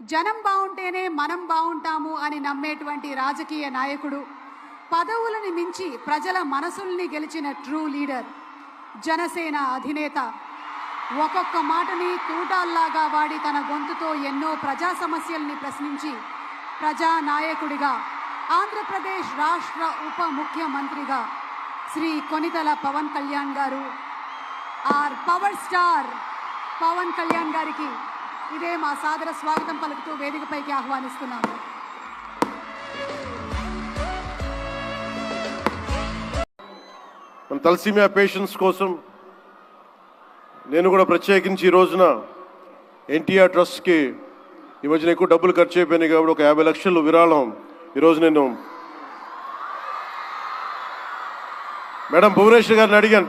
జనం బాగుంటేనే మనం బాగుంటాము అని నమ్మేటువంటి రాజకీయ నాయకుడు పదవులను మించి ప్రజల మనసుల్ని గెలిచిన ట్రూ లీడర్ జనసేన అధినేత. ఒక్కొక్క మాటని తూటాల్లాగా వాడి తన గొంతుతో ఎన్నో ప్రజా సమస్యల్ని ప్రశ్నించి ప్రజా నాయకుడిగా ఆంధ్రప్రదేశ్ రాష్ట్ర ఉప ముఖ్యమంత్రిగా Shri Konithala Pawan Kalyan garu or power star Pawan Kalyan గారికి ఇదే మా సాదర స్వాగతం పలుకుతూ వేదికపైకి ఆహ్వానిస్తున్నాము. మన తలసీమియా పేషెంట్స్ కోసం నేను కూడా ప్రత్యేకించి ఈ రోజున ఎన్టీఆర్ ట్రస్ట్కి ఈ మధ్యన ఎక్కువ డబ్బులు ఖర్చు అయిపోయినాయి కాబట్టి ఒక యాభై లక్షలు విరాళం ఈరోజు నేను మేడం భువనేశ్వర్ గారిని అడిగాను.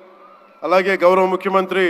అలాగే గౌరవ ముఖ్యమంత్రి